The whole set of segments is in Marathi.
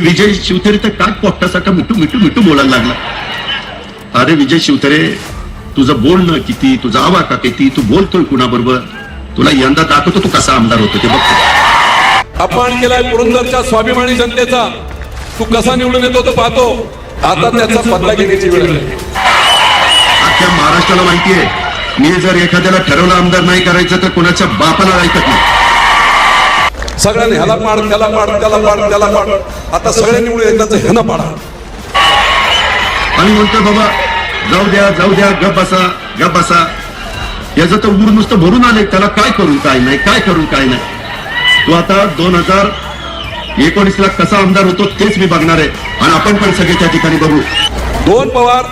विजय शिवतरे तर काय पोट्टासारखा मिठू मिठू मिठू बोलायला लागला. अरे विजय शिवतरे तुझं बोलणं किती तुझा आवाका किती तू बोलतोय कुणाबरोबर? तुला यंदा दाखवतो तू कसा आमदार होतो ते बघ. अपमान केलाय पुरंदरच्या स्वाभिमानी जनतेचा. तू कसा निवडून येतो तो पाहतो. आता त्याचा बदला घेण्याची वेळ अख्ख्या महाराष्ट्राला माहितीये मी जर एखाद्याला ठरवलं आमदार नाही करायचं तर कुणाच्या बापाला ऐकत नाही. सगळ्यांनी ह्याला पाड त्याला पाड त्याला पाड त्याला पाड. आता सगळे निवडून एकदाच ह्यानं पाडा. आणि म्हणतोय बाबा जाऊ द्या जाऊ द्या गप बसा गप बसा. याचं तर ऊर नुसतं भरून आलंय त्याला काय करू काय नाही काय करू काय नाही. तू आता दोन हजार एकोणीस ला कसा आमदार होतो तेच मी बघणार आहे. आणि आपण पण सगळे त्या ठिकाणी बघू. दोन पवार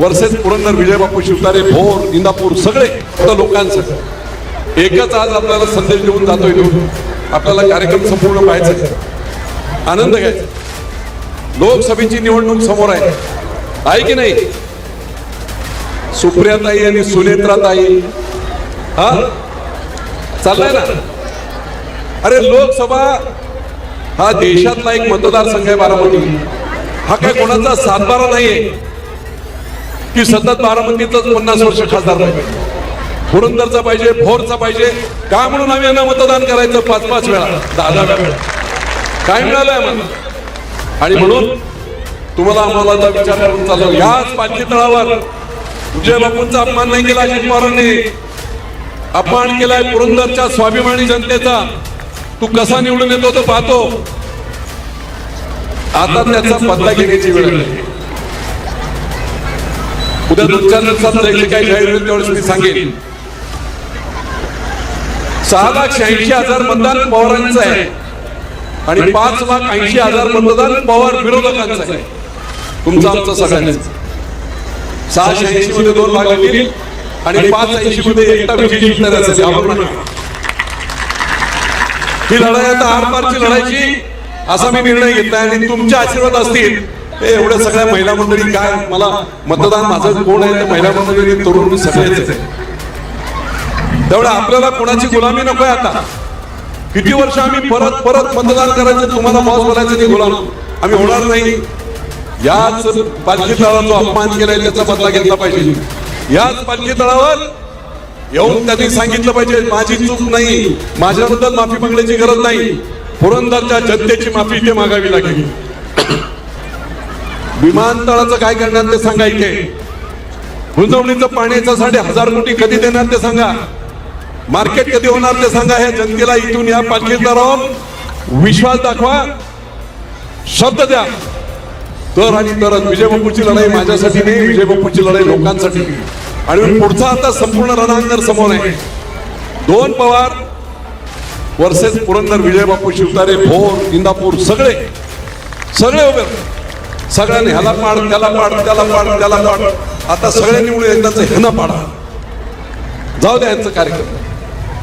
वर्सेस पुरंदर विजयबापू शिवतारे भोर इंदापूर सगळे लोकांसाठी. एकच आज आपल्याला संदेश देऊन जातोय आपल्याला कार्यक्रम संपूर्ण पाहायचा आहे. आनंद घ्यायचा लोकसभेची निवडणूक समोर आहे. आहे की नाही? सुप्रियाताई आणि सुनेत्राताई. हा? चाललाय ना? अरे लोकसभा हा देशातला एक मतदारसंघ आहे बारामती. हा काय कोणाचा सातबारा नाहीये? की सतत बारामतीतच पन्नास वर्ष खासदार नाही. पुरंदरचा पाहिजे भोरचा पाहिजे. का म्हणून आम्ही यांना मतदान करायचं पाच पाच वेळा? दहा दहा वेळा. काय मिळालं आम्हाला. आणि म्हणून तुम्हाला आम्हाला विचार करून चाललो. याच पाचवी तळावर विजय बापूंचा अपमान नाही केला अजित पवारांनी. अपमान केलाय पुरंदरच्या स्वाभिमानी जनतेचा. तू कसा निवडून येतो तो पाहतो. आता त्याचा बदला घेण्याची वेळ उद्या तुमच्या लक्षात जे काही जाहीर होईल त्यावेळेस मी सांगेन. सहा लाख शहाऐंशी हजार मतदान पवारांचं आहे. आणि पाच लाख ऐंशी हजार मतदान पवार विरोधकांचं आहे. तुमचं आमचं सगळ्यांचं. सहाशे ऐंशी मध्ये दोन भाग लागतील आणि पाच ऐंशी मध्ये एकटा विजय जिंकणार असेल. आपण म्हणा. ही लढाई आता आरपारची लढायची असा मी निर्णय घेतलाय आणि तुमचे आशीर्वाद असतील. एवढ्या सगळ्या महिला मंडळी काय? मला मतदान माझं कोण आहे? महिला मंडळी तरुण सगळेच आहे. तेवढं आपल्याला कोणाची गुलामी नको आहे आता. किती वर्ष आम्ही परत परत मतदान करायचं तुम्हाला बॉस बोलायचं नाही गुलाम. आम्ही होणार नाही. याच पालखी तळाचा अपमान केलाय त्याचा बदला घेतला पाहिजे. याच पालखी तळावर येऊन त्यांनी सांगितलं पाहिजे माझी चूक नाही. माझ्याबद्दल माफी मागण्याची गरज नाही. पुरंदरच्या जनतेची माफी ते मागावी लागेल. विमानतळाचं काय करणार ते सांगायचे गुंतवणुकीचं पाण्याचं साडे हजार कोटी कधी देणार ते सांगा. मार्केट कधी होणार ते सांगा. ह्या जनतेला इथून या पालखीत राहून विश्वास दाखवा. शब्द द्या. तर आणि तरच. विजय बापूची लढाई माझ्यासाठी नाही विजय बापूची लढाई लोकांसाठी आणि पुढचा आता संपूर्ण रणांगण समोर आहे. दोन पवार वर्सेस पुरंदर विजय बापू शिवतारे भोर इंदापूर सगळे. सगळे उभे सगळ्यांनी ह्याला पाड त्याला पाड त्याला पाड त्याला पाड. आता सगळ्यांनी निवडून एकदाच ह्यांना पाडा. जाऊ द्या यांचं कार्यक्रम.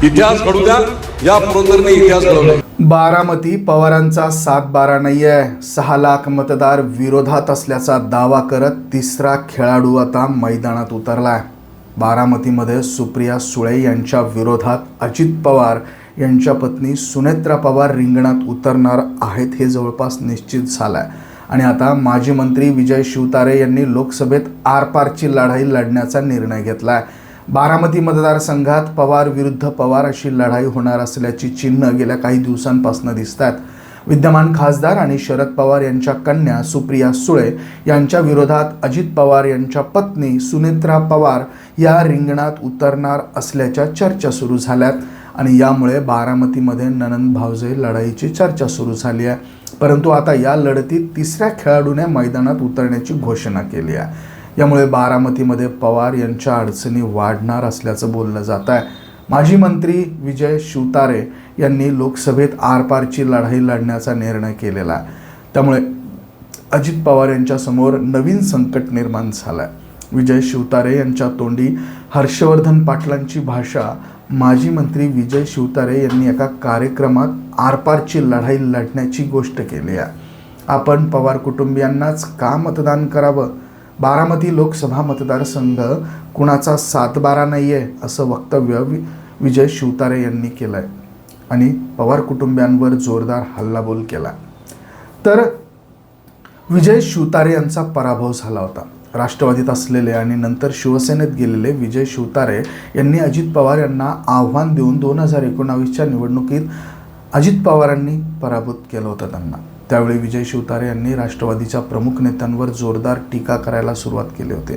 इतिहास घडू द्या या पुरंदरने इतिहास घडवला. बारामती पवारांचा सात बारा नाहीये. सहा लाख मतदार विरोधात असल्याचा दावा करत तिसरा खेळाडू आता मैदानात उतरलाय. बारामतीमध्ये सुप्रिया सुळे यांच्या विरोधात अजित पवार यांच्या पत्नी सुनेत्रा पवार रिंगणात उतरणार आहेत हे जवळपास निश्चित झालं आहे आणि आता माजी मंत्री विजय शिवतारे यांनी लोकसभेत आरपारची लढाई लढण्याचा निर्णय घेतला आहे बारामती मतदारसंघात पवार विरुद्ध पवार अशी लढाई होणार असल्याची चिन्ह गेल्या काही दिवसांपासून दिसत आहेत विद्यमान खासदार आणि शरद पवार यांच्या कन्या सुप्रिया सुळे यांच्या विरोधात अजित पवार यांच्या पत्नी सुनेत्रा पवार या रिंगणात उतरणार असल्याच्या चर्चा सुरू झाल्यात आणि यामुळे बारामतीमध्ये ननंद भावजे लढाईची चर्चा सुरू झाली आहे. परंतु आता या लढतीत तिसऱ्या खेळाडूने मैदानात उतरण्याची घोषणा केली आहे. यामुळे बारामतीमध्ये पवार यांच्या अडचणी वाढणार असल्याचं बोललं जात आहे. माजी मंत्री विजय शिवतारे यांनी लोकसभेत आरपारची लढाई लढण्याचा निर्णय केलेला आहे. त्यामुळे अजित पवार यांच्यासमोर नवीन संकट निर्माण झालं आहे विजय शिवतारे यांच्या तोंडी हर्षवर्धन पाटलांची भाषा. माजी मंत्री विजय शिवतारे यांनी एका कार्यक्रमात आरपारची लढाई लढण्याची गोष्ट केली आहे. आपण पवार कुटुंबियांनाच का मतदान करावं? बारामती लोकसभा मतदारसंघ कुणाचा सातबारा नाही आहे असं वक्तव्य वि विजय शिवतारे यांनी केलं आहे आणि पवार कुटुंबियांवर जोरदार हल्लाबोल केला. तर विजय शिवतारे यांचा पराभव झाला होता. राष्ट्रवादीत असलेले आणि नंतर शिवसेनेत गेलेले विजय शिवतारे यांनी अजित पवार यांना आव्हान देऊन दोन हजार एकोणावीसच्या निवडणुकीत अजित पवारांनी पराभूत केलं होतं त्यांना. त्यावेळी विजय शिवतारे यांनी राष्ट्रवादीच्या प्रमुख नेत्यांवर जोरदार टीका करायला सुरुवात केली होती.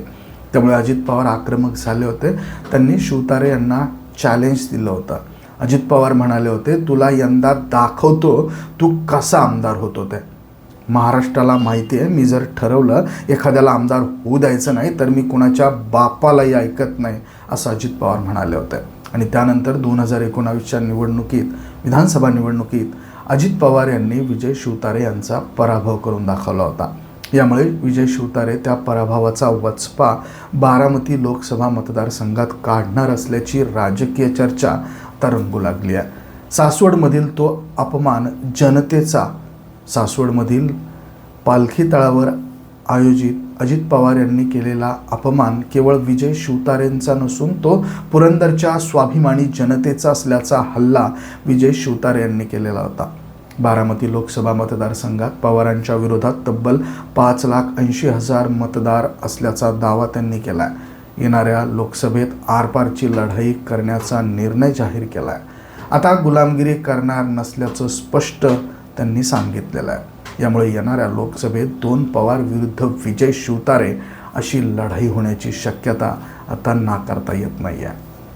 त्यामुळे अजित पवार आक्रमक झाले होते. त्यांनी शिवतारे यांना चॅलेंज दिलं होतं. अजित पवार म्हणाले होते तुला यंदा दाखवतो तू कसा आमदार होतो ते महाराष्ट्राला माहिती आहे मी जर ठरवलं एखाद्याला आमदार होऊ द्यायचं नाही तर मी कुणाच्या बापालाही ऐकत नाही असं अजित पवार म्हणाले होते. आणि त्यानंतर दोन हजार एकोणावीसच्या निवडणुकीत विधानसभा निवडणुकीत अजित पवार यांनी विजय शिवतारे यांचा पराभव करून दाखवला होता. यामुळे विजय शिवतारे त्या पराभवाचा वचपा बारामती लोकसभा मतदारसंघात काढणार असल्याची राजकीय चर्चा तरंगू लागली आहे. सासवडमधील तो अपमान जनतेचा सासवडमधील पालखी तळावर आयोजित अजित पवार यांनी केलेला अपमान केवळ विजय शिवतारेंचा नसून तो पुरंदरच्या स्वाभिमानी जनतेचा असल्याचा हल्ला विजय शिवतारे यांनी केलेला होता. बारामती लोकसभा मतदारसंघात पवारांच्या विरोधात तब्बल पाच लाख ऐंशी हजार मतदार असल्याचा दावा त्यांनी केला आहे येणाऱ्या लोकसभेत आरपारची लढाई करण्याचा निर्णय जाहीर केला आहे आता गुलामगिरी करणार नसल्याचं स्पष्ट त्यांनी सांगितलेलं आहे. यामुळे येणाऱ्या लोकसभेत दोन पवार विरुद्ध विजय शिवतारे अशी लढाई होण्याची शक्यता आता नाकारता येत नाही आहे